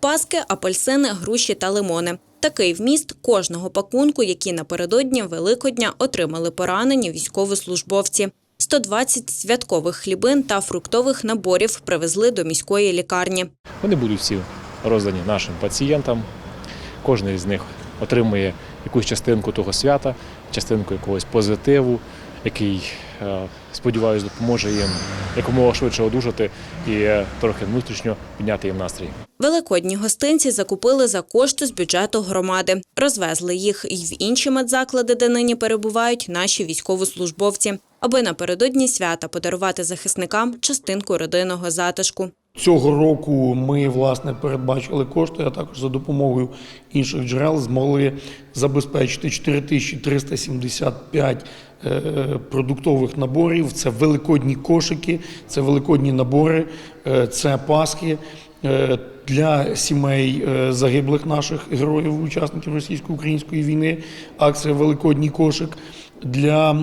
Паски, апельсини, груші та лимони. Такий вміст кожного пакунку, які напередодні Великодня отримали поранені військовослужбовці. 120 святкових хлібин та фруктових наборів привезли до міської лікарні. Вони будуть всі роздані нашим пацієнтам. Кожен із них отримує якусь частинку того свята, частинку якогось позитиву, який, е, сподіваюся, допоможе їм якомога швидше одужати і трохи внутрішньо підняти їм настрій. Великодні гостинці закупили за кошти з бюджету громади. Розвезли їх і в інші медзаклади, де нині перебувають наші військовослужбовці, аби напередодні свята подарувати захисникам частинку родинного затишку. Цього року ми власне передбачили кошти, а також за допомогою інших джерел змогли забезпечити 4375 е, продуктових наборів. Це великодні кошики, це великодні набори, е, це пасхи. е, Для сімей загиблих наших героїв, учасників російсько-української війни, акція Великодній кошик для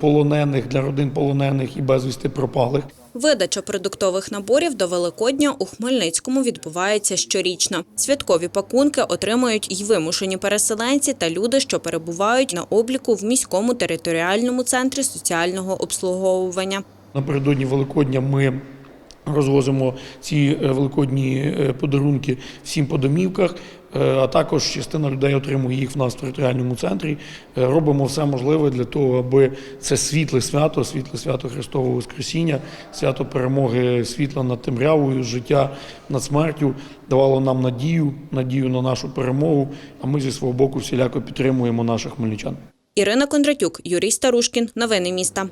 полонених, для родин полонених і безвісти пропалих. Видача продуктових наборів до Великодня у Хмельницькому відбувається щорічно. Святкові пакунки отримують й вимушені переселенці та люди, що перебувають на обліку в міському територіальному центрі соціального обслуговування. Напередодні Великодня ми розвозимо ці е, великодні е, подарунки всім по домівках, е, а також частина людей отримує їх в нас в територіальному центрі. Робимо все можливе для того, аби це світле свято, світле свято Христового Воскресіння, свято перемоги світла над темрявою, життя над смертю давало нам надію, надію на нашу перемогу. А ми зі свого боку всіляко підтримуємо наших хмельничан. Ірина Кондратюк, Юрій Старушкін. Новини міста.